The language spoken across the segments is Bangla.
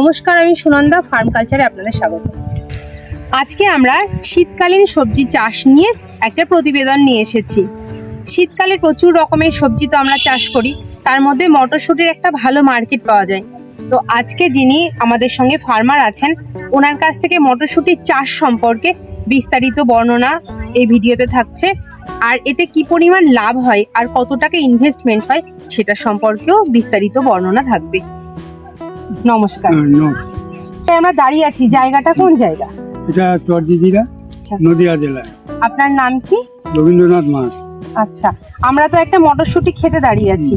নমস্কার, আমি সুনন্দা, ফার্ম কালচারে আপনাদের স্বাগত। আজকে আমরা শীতকালীন সবজি চাষ নিয়ে একটা প্রতিবেদন নিয়ে এসেছি। শীতকালে প্রচুর রকমের সবজি তো আমরা চাষ করি, তার মধ্যে মটরশুঁটির একটা ভালো মার্কেট পাওয়া যায়। তো আজকে যিনি আমাদের সঙ্গে ফার্মার আছেন, ওনার কাছ থেকে মটরশুঁটির চাষ সম্পর্কে বিস্তারিত বর্ণনা এই ভিডিওতে থাকছে। আর এতে কি পরিমাণ লাভ হয় আর কত টাকা ইনভেস্টমেন্ট হয়, সেটা সম্পর্কেও বিস্তারিত বর্ণনা থাকবে। নমস্কার। এই আমরা দাঁড়িয়ে আছি জায়গাটা কোন জায়গা? এটা চরদিদিরা আচ্ছা। নদিয়া জেলায়। আপনার নাম কি? রবীন্দ্রনাথ মাস। আচ্ছা আমরা তো একটা মটরশুঁটি খেতে দাঁড়িয়ে আছি।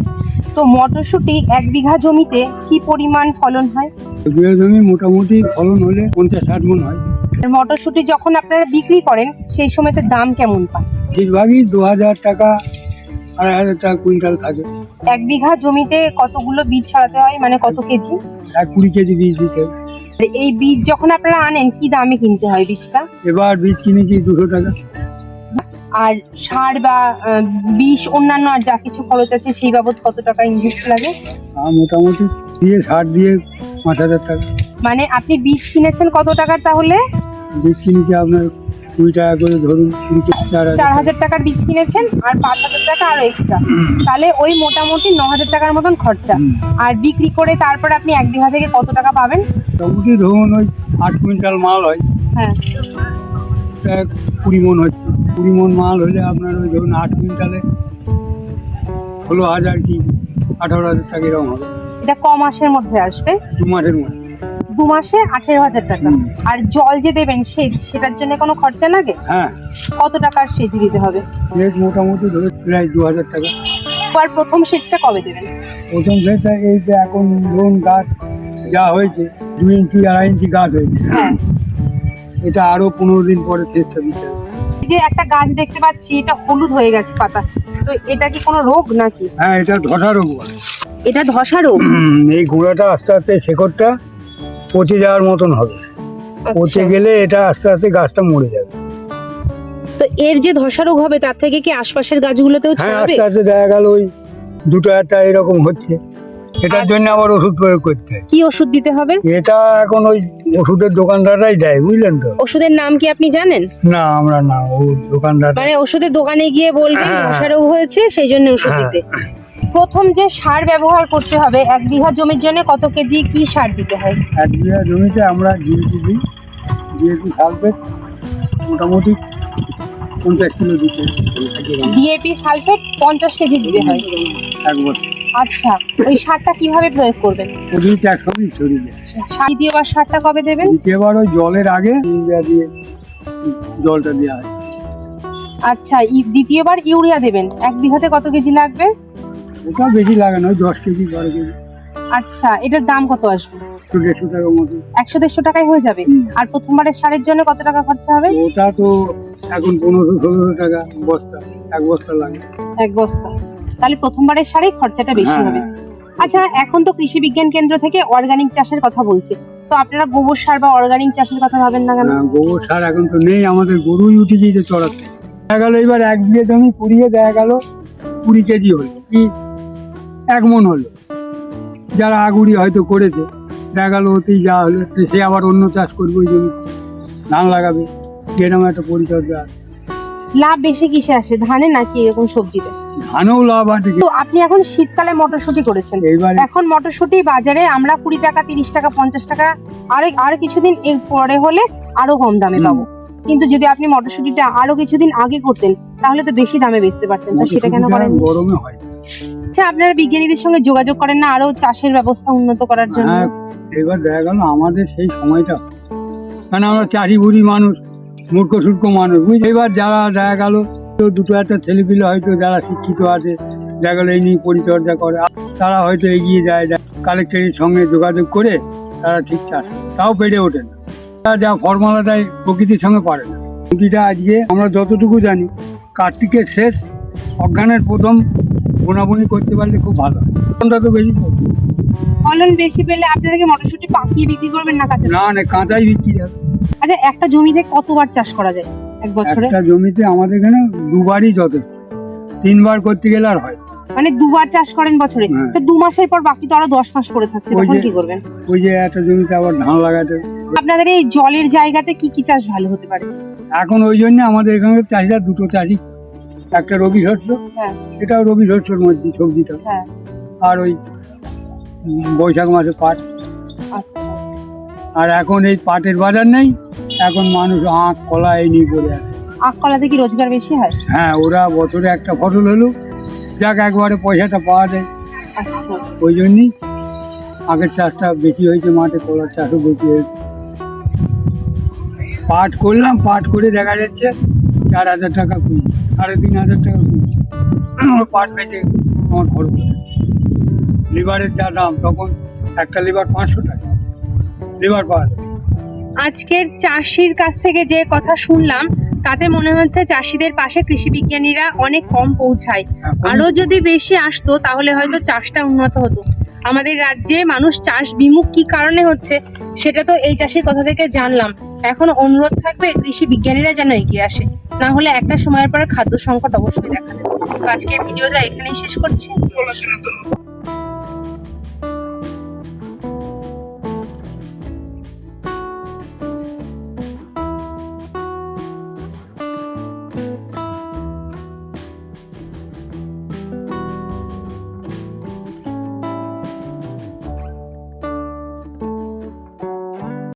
তো মটরশুঁটি এক বিঘা জমিতে কি পরিমাণ ফলন হয়? বিয়ে জমি মোটামুটি ফলন হলে পঞ্চাশ ষাট মন হয়। মটরশুঁটি যখন আপনারা বিক্রি করেন সেই সময়তে দাম কেমন পান বেশিরভাগই দু হাজার টাকা আড়াই হাজার টাকা কুইন্টাল থাকে। এক বিঘা জমিতে কতগুলো বীজ ছড়াতে হয়? মানে কত কেজি? এক কুড়ি কেজি বীজ দিতে। এই বীজ যখন আপনারা আনেন কি দামে কিনতে হয় বীজটা? এবার বীজ কিনেছি দুশো টাকা। আর সার বা বিষ অন্যান্য আর যা কিছু খরচ আছে সেই বাবদ কত টাকা ইনভেস্ট লাগে? মোটামুটি দিয়ে সার দিয়ে পাঁচ হাজার টাকা। মানে আপনি বীজ কিনেছেন কত টাকার তাহলে? বীজ কিনেছি আপনার কুড়ি টাকা করে ধরুন চার হাজার টাকার বীজ কিনেছেন আর পাঁচ হাজার টাকা আরও এক্সট্রা তাহলে ওই মোটামুটি ন হাজার টাকার মতন খরচা। আর বিক্রি করে তারপর আপনি এক বিঘা থেকে কত টাকা পাবেন? মোটামুটি ধরুন ওই আট কুইন্টাল মাল হয়। হ্যাঁ। কুড়ি মন হচ্ছে। কুড়ি মন মাল হলে আপনার ওই ধরুন আট কুইন্টালে ষোলো হাজার কি আঠারো হাজার টাকা এরকম হবে। এটা ক মাসের মধ্যে আসবে? দু মাসের মধ্যে। দু মাসে আঠেরো হাজার টাকা। আর জল যে দেবেন সেচ সেটার জন্য কোনো খরচা লাগে? হ্যাঁ। কত টাকার সেচ দিতে হবে? মোটামুটি ধরে প্রায় দু হাজার টাকা। আর প্রথম সেচটা কবে দেবেন? প্রথম সেটা এই যে এখন ধরুন গাছ যা হয়েছে দু ইঞ্চি আড়াই ইঞ্চি গাছ হয়েছে। হ্যাঁ। এটা আরও পনেরো দিন পরে সেচটা দিতে হবে। এই যে একটা গাছ দেখতে পাচ্ছি এটা হলুদ হয়ে গেছে পাতা। তো এটা কি কোনো রোগ নাকি? হ্যাঁ এটা ধসা রোগ বলে। এটা ধসা রোগ? এই গোড়াটা আস্তে আস্তে শেকড়টা পচে যাওয়ার মতন হবে। পচে আচ্ছা। গেলে এটা আস্তে আস্তে গাছটা মরে যাবে। তো এর যে ধসা রোগ হবে তার থেকে কি আশপাশের গাছগুলোতেও হ্যাঁ ছড়াবে? আস্তে আস্তে দেখা গেল ওই দুটো একটা এরকম হচ্ছে। এটার জন্য আচ্ছা। আবার ওষুধ প্রয়োগ করতে হয়। কি ওষুধ দিতে হবে? এটা এখন ওই ওষুধের দোকানদাররাই দেয় বুঝলেন তো? ওষুধের নাম কি আপনি জানেন? না আমরা না ও দোকানদার মানে ওষুধের দোকানে গিয়ে বলবেন হ্যাঁ। ধসা রোগ হয়েছে সেই জন্য ওষুধ হ্যাঁ। দিতে। প্রথম যে সার ব্যবহার করতে হবে এক বিঘা জমির জন্য কত কেজি কি সার দিতে হয়? এক বিঘা জমিতে আমরা ডিএপি দিই ডিএপি সালফেট মোটামুটি পঞ্চাশ কিলো দিতে। ডিএপি সালফেট পঞ্চাশ কেজি দিতে হয়। এক বছর। আচ্ছা ওই সারটা কীভাবে প্রয়োগ করবেন? ওদিক একসঙ্গে ছড়িয়ে দেয়। সার দ্বিতীয়বার সারটা কবে দেবেন? দ্বিতীয়বার ওই জলের আগে ইউরিয়া দিয়ে জলটা দেওয়া হয়। আচ্ছা দ্বিতীয়বার ইউরিয়া দেবেন। এক বিঘাতে কত কেজি লাগবে? ওটা বেশি লাগে না ওই দশ কেজি বারো কেজি। আচ্ছা এটার দাম কত আসবে? দেড়শো টাকার মতো। একশো দেড়শো টাকায় হয়ে যাবে। আর প্রথমবারের সারের জন্য কত টাকা খরচা হবে? ওটা তো এখন পনেরোশো ষোলোশো টাকা বস্তা এক বস্তা লাগে। এক বস্তা। তাহলে প্রথমবারের সারেই খরচাটা বেশি হ্যাঁ। হবে। আচ্ছা এখন তো কৃষি বিজ্ঞান কেন্দ্র থেকে অর্গানিক চাষের কথা বলছে। তো আপনারা গোবর সার বা অর্গানিক চাষের কথা ভাবেন না কেন? গোবর সার এখন তো নেই আমাদের গরুই উঠে গিয়েছে চড়াতে। দেখা গেল এবার এক বিঘে জমি পুড়িয়ে দেখা গেল কুড়ি কেজি হলো কি এক মন হলো। যারা আগুড়ি হয়তো করেছে দেখা গেল ওতেই যা হলো সে আবার অন্য চাষ করবে ওই জমি। ধান লাগাবে এরকম একটা পরিচর্যা আছে। লাভ বেশি কিসে আসে ধানে নাকি এরকম সবজিতে? ধানেও লাভ আছে তো আপনি এখন শীতকালে মটরশুঁটি করেছেন। এইবার এখন মটরশুঁটি বাজারে আমরা কুড়ি টাকা তিরিশ টাকা পঞ্চাশ টাকা আর আর কিছুদিন এর পরে হলে আরও কম দামে। পাবো। কিন্তু যদি আপনি মটরশুঁটিটা আরও কিছুদিন আগে করতেন তাহলে তো বেশি দামে বেচতে পারতেন। তো সেটা কেন করেন গরমে হয়। আচ্ছা আপনারা বিজ্ঞানীদের সঙ্গে যোগাযোগ করেন না আরও চাষের ব্যবস্থা উন্নত করার জন্য? হ্যাঁ এবার দেখা গেল আমাদের সেই সময়টা। কারণ আমরা চাষি বুড়ি মানুষ মূর্খ সূর্খ মানুষ। বুঝলি এবার যারা দেখা গেল তো দুটো একটা ছেলেপিলে হয়তো যারা শিক্ষিত আছে দেখা গেলো এই নিয়ে পরিচর্যা করে। তারা হয়তো এগিয়ে যায় কালেক্টরের সঙ্গে যোগাযোগ করে তারা ঠিক চাষ তাও বেড়ে ওঠে না। যা ফর্মালাটাই প্রকৃতির সঙ্গে পারে না। ছুটিটা আজকে আমরা যতটুকু জানি কার্তিকের শেষ অজ্ঞানের প্রথম বোনাবুনি করতে পারলে খুব ভালো ফলনটা তো বেশি ফলন বেশি পেলে আপনারা কি মটরশুঁটি পাকিয়ে বিক্রি করবেন না কাঁচা না না কাঁচাই বিক্রি হবে। আচ্ছা একটা জমিতে কতবার চাষ করা যায় এক বছরে? একটা জমিতে আমাদের এখানে দুবারই যথেষ্ট। তিনবার করতে গেলে আর হয় মানে দুবার চাষ করেন বছরে? হ্যাঁ। তো দু মাসের পর বাকি তো আরও দশ মাস পড়ে থাকছে তখন কি করবেন? ওই যে একটা জমিতে আবার ধান লাগাতে আপনাদের এই জলের জায়গাতে কি কি চাষ ভালো হতে পারে? এখন ওই জন্য আমাদের এখানকার চাষিরা দুটো চাষি একটা রবি শস্য হ্যাঁ। এটাও রবি শস্যর মধ্যে সবজিটা। হ্যাঁ। আর ওই বৈশাখ মাসে পাট। আচ্ছা। আর এখন এই পাটের বাজার নেই এখন মানুষ আখ কলা এই নিয়ে পড়ে আছে। আখ কলাতে কি রোজগার বেশি হয়? হ্যাঁ ওরা বছরে একটা ফসল হলো যাক একবারে পয়সাটা পাওয়া যায়। আচ্ছা। ওই জন্যই আগের চাষটা বেশি হয়েছে মাঠে কলার চাষও বেশি হয়েছে। পাট করলাম পাঠ করে দেখা যাচ্ছে চার হাজার টাকা কুড়ি সাড়ে তিন হাজার টাকা কুড়ি পাট বেচে আমার খরচ। লিভারের যা দাম তখন একটা লিভার পাঁচশো টাকা। লিভার পাওয়া যায়। আজকের চাষির কাছ থেকে যে কথা শুনলাম তাতে মনে হচ্ছে চাষিদের পাশে কৃষি বিজ্ঞানীরা অনেক কম পৌঁছায়। আরও যদি বেশি আসতো তাহলে হয়তো চাষটা উন্নত হতো। আমাদের রাজ্যে মানুষ চাষ বিমুখ কি কারণে হচ্ছে সেটা তো এই চাষির কথা থেকে জানলাম। এখন অনুরোধ থাকবে কৃষি বিজ্ঞানীরা যেন এগিয়ে আসে। না হলে একটা সময়ের পর খাদ্য সংকট অবশ্যই দেখা দেবে। আজকের ভিডিওটা এখানেই শেষ করছি।